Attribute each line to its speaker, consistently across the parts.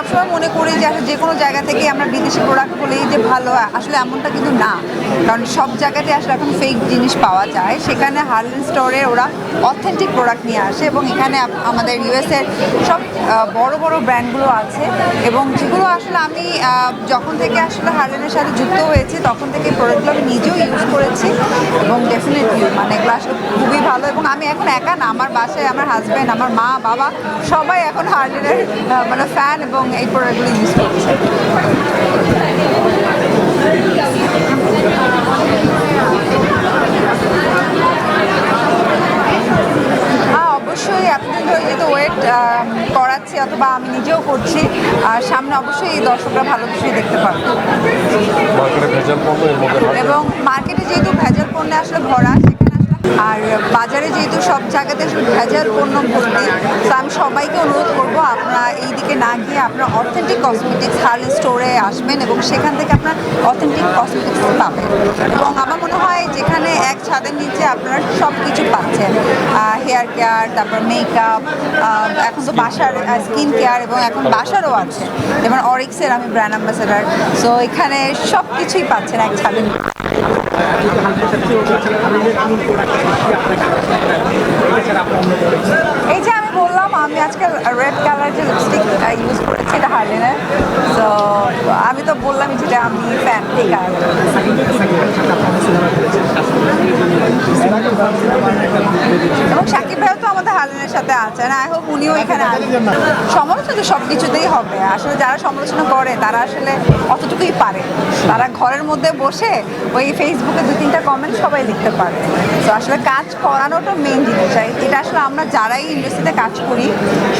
Speaker 1: সবসময় মনে করি যে আসলে যে কোনো জায়গা থেকে আমরা বিদেশি প্রোডাক্ট হলেই যে ভালো, আসলে এমনটা কিন্তু না। কারণ সব জায়গাতে আসলে এখন ফেক জিনিস পাওয়া যায়। সেখানে হার্লেন স্টোরে ওরা অথেন্টিক প্রোডাক্ট নিয়ে আসে এবং এখানে আমাদের ইউএসের সব বড় বড় ব্র্যান্ডগুলো আছে এবং যেগুলো আসলে আমি যখন থেকে আসলে হার্লেনের সাথে যুক্ত হয়েছি, তখন থেকে প্রোডাক্টগুলো আমি নিজেও ইউজ করেছি এবং ডেফিনেটলি মানে এগুলো আসলে খুবই ভালো এবং আমি এখন একা না আমার বাসায় আমার হাজব্যান্ড আমার মা বাবা সবাই এখন হার্লেনের মানে ফ্যান এবং এই প্রোডাক্টগুলো ইউজ করছে হ্যাঁ অবশ্যই এতদিন ধরে যেহেতু ওয়েট করাচ্ছি অথবা আমি নিজেও করছি আর সামনে অবশ্যই এই দর্শকরা ভালো কিছুই দেখতে পাবে। এবং মার্কেটে যেহেতু ভেজাল পণ্যে আসলে ভরা আর বাজারে যেহেতু সব জায়গাতে ভেজাল পণ্য ভর্তি, তো আমি সবাইকে অনুরোধ করব আপনারা এই দিকে না গিয়ে আপনারা অথেন্টিক কসমেটিক্স হার্ল স্টোরে আসবেন এবং সেখান থেকে আপনার অথেন্টিক কসমেটিক্স পাবেন। এবং আমার মনে হয় যেখানে এক ছাদের নিচে আপনারা সব কিছু পাচ্ছেন হেয়ার কেয়ার তারপর মেকআপ এখন তো বাসার স্কিন কেয়ার এবং এখন বাসারও আছে। যেমন অরিক্সের আমি ব্র্যান্ড অ্যাম্বাসেডার সো এখানে সব কিছুই পাচ্ছেন এক ছাদের নিচে। এই যে আমি বললাম, আমি আজকে রেড কালার যে লিপস্টিক ইউজ করেছি, এটা হার্লিনের। তো আমি তো বললাম যেটা আমি ফ্যান এই কালার এবং আমাদের হার্লেনের সাথে আছেন আই হোপ উনিও এখানে আসবেন সমালোচনা সব কিছুতেই হবে। আসলে যারা সমালোচনা করে তারা আসলে অতটুকুই পারে। তারা ঘরের মধ্যে বসে ওই ফেসবুকে দু তিনটা কমেন্ট সবাই লিখতে পারে। তো আসলে কাজ করানোটা মেন জিনিস। এটা আসলে আমরা যারাই ইন্ডাস্ট্রিতে কাজ করি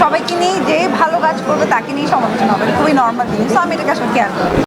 Speaker 1: সবাইকে নিয়েই যে ভালো কাজ করবে তাকে নিয়েই সমালোচনা হবে। খুবই নর্মাল জিনিস। তো আমি এটাকে আসলে কেয়ার করি।